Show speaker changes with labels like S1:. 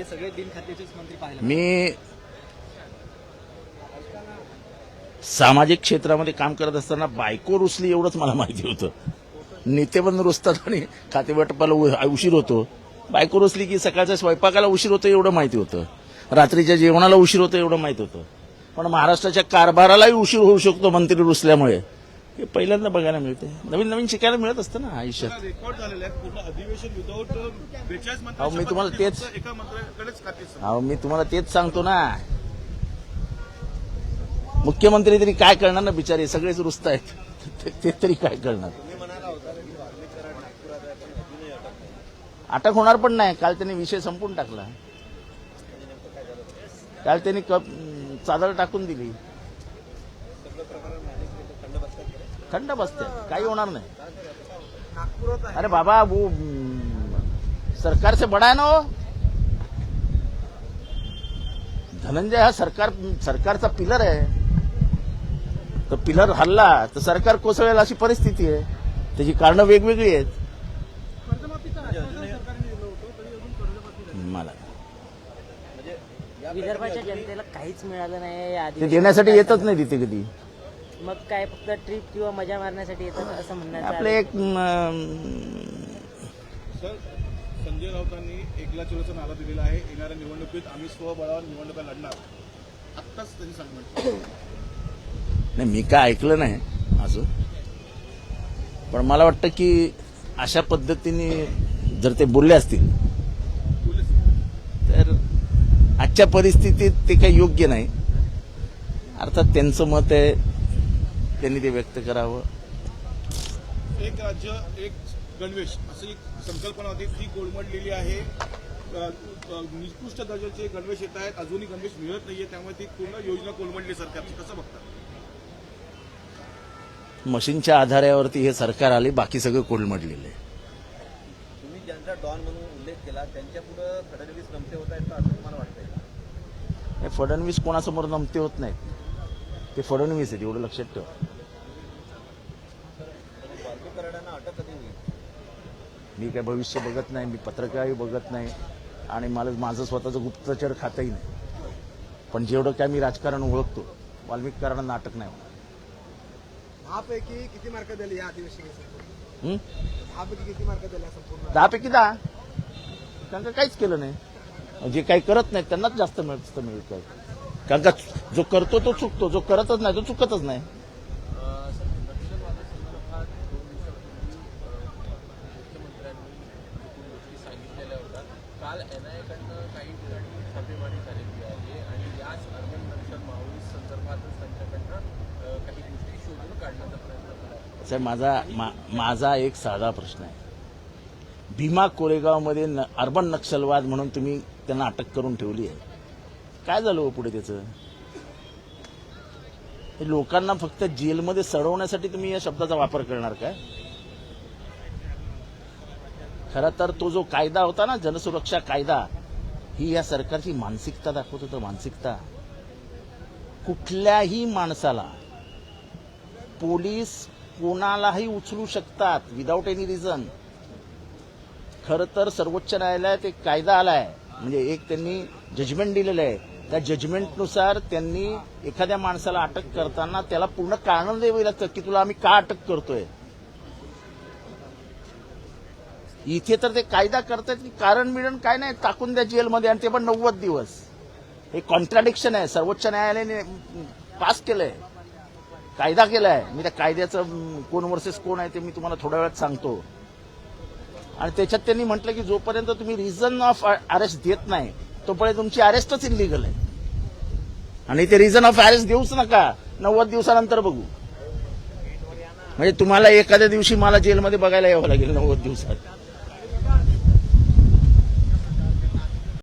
S1: हे सगळे मंत्री
S2: मी सामाजिक क्षेत्रामध्ये काम करत असताना बायको रुसली एवढंच मला माहिती होतं. नेते पण रुसतात आणि खातेवाटपाला उशीर होतो. बायको रुसली की सकाळच्या स्वयंपाकाला उशीर होतो एवढं माहिती होतं. रात्रीच्या जेवणाला उशीर होतो एवढं माहिती होतं. पण महाराष्ट्राच्या कारभारालाही उशीर होऊ शकतो मंत्री रुसल्यामुळे. हे पहिल्यांदा बघायला मिळते. नवीन नवीन शिकायला मिळत असतं ना आयुष्यात.
S3: रेकॉर्ड झालेलं आहे. पूर्ण अधिवेशन विदाऊट बेचाळीस
S2: अहो, मी तुम्हाला तेच-
S3: एका मंत्र्याकडेच खाते
S2: अहो मी तुम्हाला तेच सांगतो ना. मुख्यमंत्री तरी काय करणार ना बिचारे? सगळेच रुस्त आहेत. ते- ते तरी काय करणार? अटक होणार पण नाही. काल त्यांनी विषय संपून टाकला. काल त्यांनी कप चादर टाकून दिली. थंड बसते. काही होणार नाही. अरे बाबा वो सरकार से बडा है ना वो? धनंजय हा सरकार सरकारचा पिलर आहे. तर पिलर हल्ला तर सरकार कोसळेल अशी परिस्थिती आहे. त्याची कारणं वेगवेगळी आहेत. मला
S4: विदर्भाच्या जनतेला काहीच मिळालं नाही
S2: ते देण्यासाठी येतच नाही तिथे कधी.
S4: मग काय फक्त ट्रिप किंवा मजा मारण्यासाठी येतात असं म्हणण्याचं
S2: आपले एक
S3: सर संजय राऊतांनी एकला चोरीचा नारा दिलेला आहे. येणाऱ्या निवडणुकीत आम्ही स्वबळावर निवडणुका लढणार. आत्ताच त्यांनी सांगितलं
S2: नाही मी काय ऐकलं नाही असं पण मला वाटतं की अशा पद्धतीने जर ते बोलले असतील तर आजच्या परिस्थितीत ते काही योग्य नाही. अर्थात त्यांचं मत आहे त्यांनी ते व्यक्त करावं.
S3: एक राज्य एक गणवेश अशी एक संकल्पना होती. ती कोलमडलेली आहे. निकृष्ट दर्जाचे गणवेश येत आहेत. अजूनही गणवेश मिळत नाहीये. त्यामुळे ती पूर्ण योजना कोलमडली सरकारची. कसं बघता?
S2: मशीनच्या आधारावरती हे सरकार आले. बाकी सगळं कोलमडलेलं आहे.
S1: तुम्ही ज्यांचा डॉन म्हणून उल्लेख केला त्यांच्या पुढे फडणवीस नमते होत आहेत का? असं तुम्हाला वाटतंय?
S2: हे फडणवीस कोणासमोर नमते होत नाहीत. ते फडणवीस आहेत एवढं लक्षात ठेवा.
S1: करणाऱ्यांना अटक कधी होईल.
S2: मी काय भविष्य बघत नाही मी पत्रकारही बघत नाही आणि मला माझं स्वतःचं गुप्तचर खातंही नाही. पण जेवढं काय मी राजकारण ओळखतो वाल्मिककारांना नाटक नाही होणार.
S5: दहापैकी किती मार्क दिले या अधिवेशनासाठी
S2: हं?
S5: दहापैकी किती मार्क दिले संपूर्ण
S2: दहापैकी दहा. कारण का काहीच केलं नाही. जे काही करत नाही त्यांनाच जास्त मिळत मिळत कारण का जो करतो तो चुकतो जो करतच नाही तो चुकतच नाही.
S6: काल एन आय एनआयकडनं काही ठिकाणी छापेमारी झालेली आहे आणि याच अर्बन नक्षल माओइस्ट संदर्भातच त्यांच्याकडनं काही गोष्टी शोधून काढण्याचा प्रयत्न केला
S2: साहेब माझा मा, माझा एक साधा प्रश्न आहे. भीमा कोरेगावमध्ये न, अर्बन नक्षलवाद म्हणून तुम्ही त्यांना अटक करून ठेवली आहे. काय झालं हो पुढे त्याचं? लोकांना फक्त जेलमध्ये सडवण्यासाठी तुम्ही या शब्दाचा वापर करणार काय? खरं तर तो जो कायदा होता ना जनसुरक्षा कायदा ही या सरकारची मानसिकता दाखवत होतं मानसिकता. कुठल्याही माणसाला पोलीस कोणालाही उचलू शकतात विदाऊट एनी रिझन खरं तर सर्वोच्च न्यायालयात एक कायदा आलाय म्हणजे एक त्यांनी जजमेंट दिलेलं आहे. त्या जजमेंटनुसार त्यांनी एखाद्या माणसाला अटक करताना त्याला पूर्ण कारण द्यावी लागतं की तुला आम्ही का अटक करतोय? इथे तर ते कायदा करतात की कारण मिळण काय नाही टाकून द्या जेलमध्ये आणि ते पण नव्वद दिवस. हे कॉन्ट्राडिक्शन आहे. सर्वोच्च न्यायालयाने पास केलंय. कायदा केलाय. मी त्या कायद्याचं कोण वर्सेस कोण आहे ते मी तुम्हाला थोड्या वेळात सांगतो. आणि त्याच्यात त्यांनी म्हटलं की जोपर्यंत तुम्ही रिझन ऑफ अरेस्ट देत नाही तोपर्यंत तुमची अरेस्टच इलिगल आहे. आणि ते रिझन ऑफ अरेस्ट देऊच नका. नव्वद दिवसानंतर बघू. म्हणजे तुम्हाला एखाद्या दिवशी मला जेलमध्ये बघायला यावं लागेल नव्वद दिवसात.